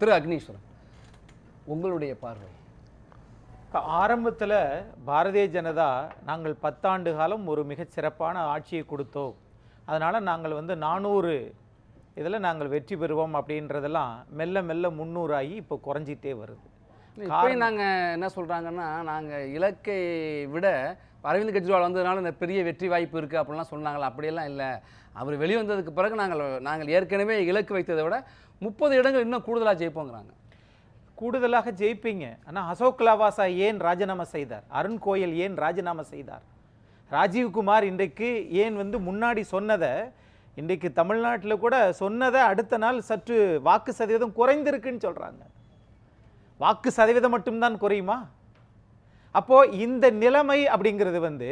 திரு அக்னீஸ்வரன் உங்களுடைய பார்வை? ஆரம்பத்தில் பாரதிய ஜனதா நாங்கள் பத்தாண்டு காலம் ஒரு மிகச் சிறப்பான ஆட்சியை கொடுத்தோம். அதனால் நாங்கள் வந்து நானூறு இதில் நாங்கள் வெற்றி பெறுவோம் அப்படின்றதெல்லாம் மெல்ல மெல்ல முன்னூறாகி இப்போ குறைஞ்சிட்டே வருது. இப்போயும் நாங்கள் என்ன சொல்கிறாங்கன்னா நாங்கள் இலக்கை விட அரவிந்த் கெஜ்ரிவால் வந்ததுனால இந்த பெரிய வெற்றி வாய்ப்பு இருக்குது அப்படிலாம் சொன்னாங்களா? அப்படியெல்லாம் இல்லை. அவர் வெளிவந்ததுக்கு பிறகு நாங்கள் நாங்கள் ஏற்கனவே இலக்கு வைத்ததை விட முப்பது இடங்கள் இன்னும் கூடுதலாக ஜெயிப்போங்கிறாங்க. கூடுதலாக ஜெயிப்பீங்க. ஆனால் அசோக் லாவாசா ஏன் ராஜினாமா செய்தார்? அருண் கோயல் ஏன் ராஜினாமா செய்தார்? ராஜீவ்குமார் இன்றைக்கு ஏன் வந்து முன்னாடி சொன்னதை இன்றைக்கு தமிழ்நாட்டில் கூட சொன்னதை அடுத்த நாள் சற்று வாக்கு சதவீதம் குறைந்திருக்குன்னு சொல்கிறாங்க வாக்கு சதவீதம் மட்டும்தான் குறையுமா? அப்போது இந்த நிலைமை அப்படிங்கிறது வந்து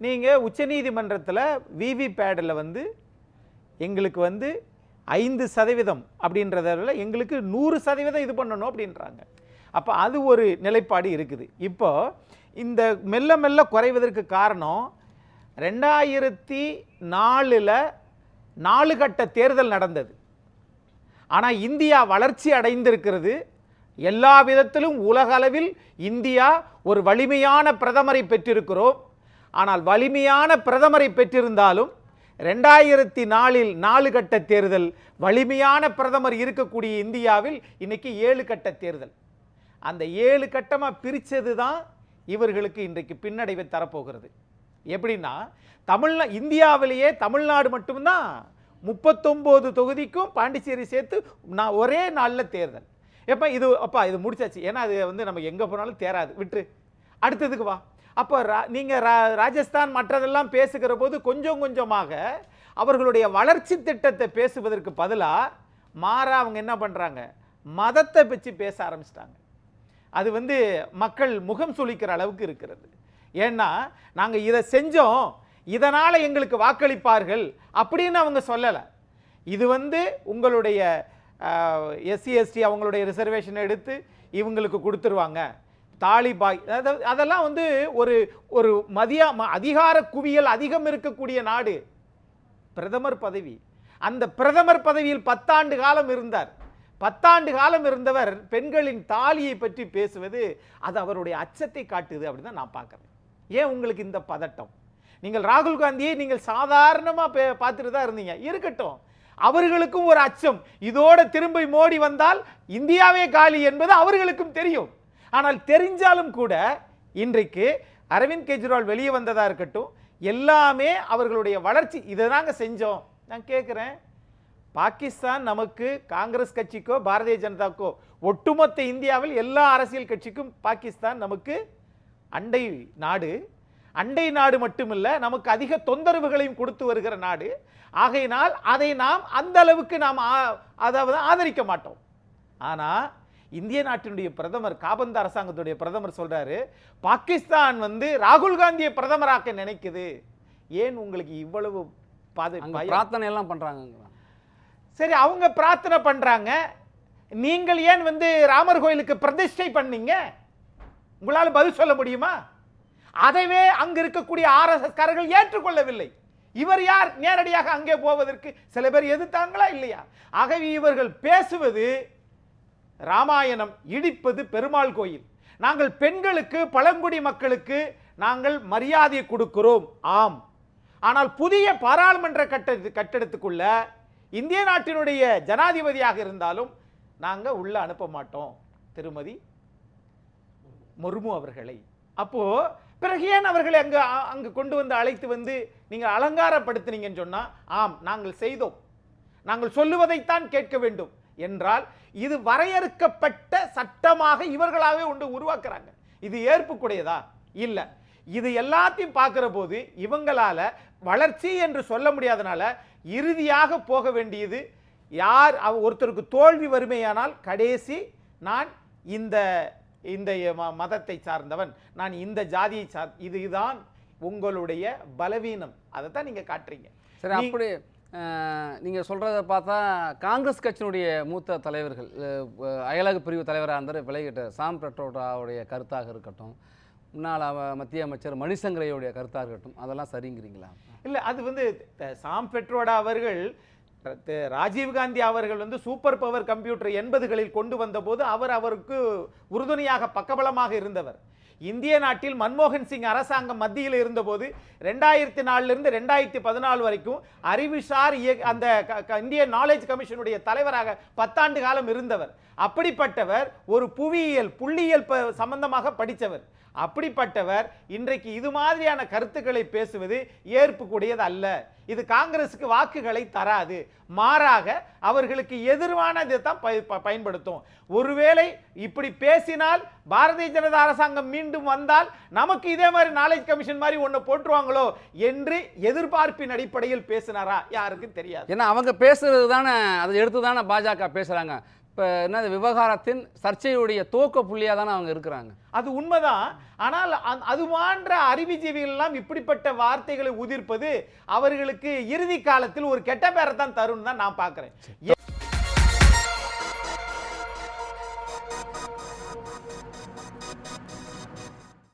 நீங்கள் உச்சநீதிமன்றத்தில் விவி பேடில் வந்து எங்களுக்கு வந்து ஐந்து சதவீதம் அப்படின்றதில் எங்களுக்கு நூறு சதவீதம் இது பண்ணணும் அப்படின்றாங்க. அப்போ அது ஒரு நிலைப்பாடு இருக்குது. இப்போது இந்த மெல்ல மெல்ல குறைவதற்கு காரணம் ரெண்டாயிரத்தி நாலில் நாலு கட்ட தேர்தல் நடந்தது. ஆனால் இந்தியா வளர்ச்சி அடைந்திருக்கிறது எல்லா விதத்திலும் உலகளவில் இந்தியா ஒரு வலிமையான பிரதமரை பெற்றிருக்கிறோம். ஆனால் வலிமையான பிரதமரை பெற்றிருந்தாலும் ரெண்டாயிரத்தி நாலில் நாலு கட்ட தேர்தல் வலிமையான பிரதமர் இருக்கக்கூடிய இந்தியாவில் இன்னைக்கு ஏழு கட்ட தேர்தல். அந்த ஏழு கட்டமாக பிரித்தது தான் இவர்களுக்கு இன்றைக்கு பின்னடைவை தரப்போகிறது. எப்படின்னா தமிழ்நா இந்தியாவிலேயே தமிழ்நாடு மட்டும்தான் முப்பத்தொம்போது தொகுதிக்கும் பாண்டிச்சேரி சேர்த்து நான் ஒரே நாளில் தேர்தல். எப்போ இது அப்பா இது முடிச்சாச்சு. ஏன்னா அது வந்து நம்ம எங்கே போனாலும் தேராது. விட்டுரு. அடுத்ததுக்கு வா. அப்போ ரா நீங்கள் ரா ராஜஸ்தான் மற்றதெல்லாம் பேசுகிற போது கொஞ்சம் கொஞ்சமாக அவர்களுடைய வளர்ச்சி திட்டத்தை பேசுவதற்கு பதிலாக மாறா அவங்க என்ன பண்ணுறாங்க மதத்தை பற்றி பேச ஆரம்பிச்சிட்டாங்க. அது வந்து மக்கள் முகம் சுளிக்கிற அளவுக்கு இருக்கிறது. ஏன்னா நாங்கள் இதை செஞ்சோம். இதனால் எங்களுக்கு வாக்களிப்பார்கள் அப்படின்னு அவங்க சொல்லலை. இது வந்து உங்களுடைய எஸ்சி எஸ்டி அவங்களுடைய ரிசர்வேஷன் எடுத்து இவங்களுக்கு கொடுத்துருவாங்க. தாலிபாய் அதாவது அதெல்லாம் வந்து ஒரு ஒரு மதியா ம- அதிகார குவியல் அதிகம் இருக்கக்கூடிய நாடு. பிரதமர் பதவி. அந்த பிரதமர் பதவியில் பத்தாண்டு காலம் இருந்தார். பத்தாண்டு காலம் இருந்தவர் பெண்களின் தாலியை பற்றி பேசுவது அது அவருடைய அச்சத்தை காட்டுது அப்படின்னு தான் நான் பார்க்குறேன். ஏன் உங்களுக்கு இந்த பதட்டம்? நீங்கள் ராகுல் காந்தியை நீங்கள் சாதாரணமாக பே பார்த்துட்டு தான் இருந்தீங்க. இருக்கட்டும். அவர்களுக்கும் ஒரு அச்சம். இதோட திரும்பி மோடி வந்தால் இந்தியாவே காலி என்பது அவர்களுக்கும் தெரியும். ஆனால் தெரிஞ்சாலும் கூட இன்றைக்கு அரவிந்த் கெஜ்ரிவால் வெளியே வந்ததாக இருக்கட்டும் எல்லாமே அவர்களுடைய வளர்ச்சி. இதை தாங்க செஞ்சோம். நான் கேட்குறேன் பாகிஸ்தான் நமக்கு காங்கிரஸ் கட்சிக்கோ பாரதிய ஜனதாக்கோ ஒட்டுமொத்த இந்தியாவில் எல்லா அரசியல் கட்சிக்கும் பாகிஸ்தான் நமக்கு அண்டை நாடு. அண்டை நாடு மட்டுமல்ல நமக்கு அதிக தொந்தரவுகளையும் கொடுத்து வருகிற நாடு. ஆகையினால் அதை நாம் அந்த அளவுக்கு நாம் அதாவது ஆதரிக்க மாட்டோம். ஆனா இந்திய நாட்டினுடைய பிரதமர் காபந்த அரசாங்கத்துடைய பிரதமர் சொல்றாரு பாகிஸ்தான் வந்து ராகுல் காந்தியை பிரதமராக்க நினைக்குது. ஏன் உங்களுக்கு இவ்வளவு பாதை? பிரார்த்தனை எல்லாம் பண்ணுறாங்கங்கிறாங்க சரி அவங்க பிரார்த்தனை பண்றாங்க. நீங்கள் ஏன் வந்து ராமர் கோயிலுக்கு பிரதிஷ்டை பண்ணீங்க? உங்களால பதில் சொல்ல முடியுமா? அதைவே அங்கு இருக்கக்கூடிய ஆர்எஸ்எஸ் காரர்கள் ஏற்றுக்கொள்ளவில்லை. இவர் யார்? நேரடியாக அங்கே போவதற்கு சில பேர் எதிர்த்தாங்களா இல்லையா? ஆகவே இவர்கள் பேசுவது ராமாயணம் இடிப்பது பெருமாள் கோயில். நாங்கள் பெண்களுக்கு பழங்குடி மக்களுக்கு நாங்கள் மரியாதை கொடுக்கிறோம். ஆம். ஆனால் புதிய பாராளுமன்ற கட்ட கட்டடத்துக்குள்ள இந்திய நாட்டினுடைய ஜனாதிபதியாக இருந்தாலும் நாங்கள் உள்ள அனுப்ப மாட்டோம். திருமதி முர்மு அவர்களை. அப்போது பிறகு ஏன் அவர்களை அங்கு அ- அங்கு கொண்டு வந்து அழைத்து வந்து நீங்கள் அலங்காரப்படுத்தினீங்கன்னு சொன்னால் ஆம் நாங்கள் செய்தோம். நாங்கள் சொல்லுவதைத்தான் கேட்க வேண்டும். என்றால் இது வரையறுக்கப்பட்ட சட்டமாக இவர்களாகவே ஒன்று உருவாக்குறாங்க. இது ஏற்புக்குடையதா? இல்லை. இது எல்லாத்தையும் பார்க்குற போது இவங்களால் வளர்ச்சி என்று சொல்ல முடியாதனால இறுதியாக போக வேண்டியது யார் அவ- ஒருத்தருக்கு தோல்வி வறுமையானால் கடைசி நான் இந்த இந்த மதத்தை சார்ந்தவன். நான் இந்த ஜாதியை சார் இதுதான் உங்களுடைய பலவீனம். அதை தான் நீங்க காட்டுறீங்க. சரி அப்படி அஹ், நீங்க சொல்றத பார்த்தா காங்கிரஸ் கட்சியினுடைய மூத்த தலைவர்கள் அயலக பிரிவு தலைவராக இருந்தார் விலகிட்ட சாம் பெட்ரோடாவுடைய கருத்தாக இருக்கட்டும் முன்னாள் அவ- மத்திய அமைச்சர் மணிசங்கரையுடைய கருத்தாக இருக்கட்டும் அதெல்லாம் சரிங்கிறீங்களா? இல்ல அது வந்து சாம் பெட்ரோடா அவர்கள் ராஜீவ்காந்தி அவர்கள் வந்து சூப்பர் பவர் கம்ப்யூட்டர் எண்பதுகளில் கொண்டு வந்தபோது அவர் அவருக்கு உறுதுணையாக பக்கபலமாக இருந்தவர். இந்திய நாட்டில் மன்மோகன் சிங் அரசாங்கம் மத்தியில் இருந்தபோது ரெண்டாயிரத்தி நாலுலேருந்து ரெண்டாயிரத்தி பதினாலு வரைக்கும் அறிவுசார் இய- அந்த க- க- இந்திய நாலேஜ் கமிஷனுடைய தலைவராக பத்தாண்டு காலம் இருந்தவர். அப்படிப்பட்டவர் ஒரு புவியியல் புள்ளியியல் ப- சம்பந்தமாக படித்தவர். அப்படிப்பட்டவர் இன்றைக்கு இது மாதிரியான கருத்துக்களை பேசுவது ஏற்புக்கூடியது அல்ல இது காங்கிரஸுக்கு வாக்குகளை தராது. மாறாக அவர்களுக்கு எதிர்வானதை தான் பய- ப- பயன்படுத்தும். ஒருவேளை இப்படி பேசினால் பாரதிய ஜனதா அரசாங்கம் மீண்டும் வந்தால் நமக்கு இதே மாதிரி நாலேஜ் கமிஷன் மாதிரி ஒன்று போட்டுருவாங்களோ என்று எதிர்பார்ப்பின் அடிப்படையில் பேசினாரா? யாருக்கும் தெரியாது. ஏன்னா அவங்க பேசுறது தானே அதை எடுத்து தானே பாஜக பேசுகிறாங்க இப்போ என்ன விவகாரத்தின் சர்ச்சையுடைய துவக்க புள்ளியாக தானே அவங்க இருக்கிறாங்க. அது உண்மைதான். ஆனால் அந்த- அது போன்ற அறிவிஜீவிகள்லாம் இப்படிப்பட்ட வார்த்தைகளை உதிர்ப்பது அவர்களுக்கு இறுதி காலத்தில் ஒரு கெட்ட பேரை தான் தரும்னு தான் நான் பார்க்குறேன்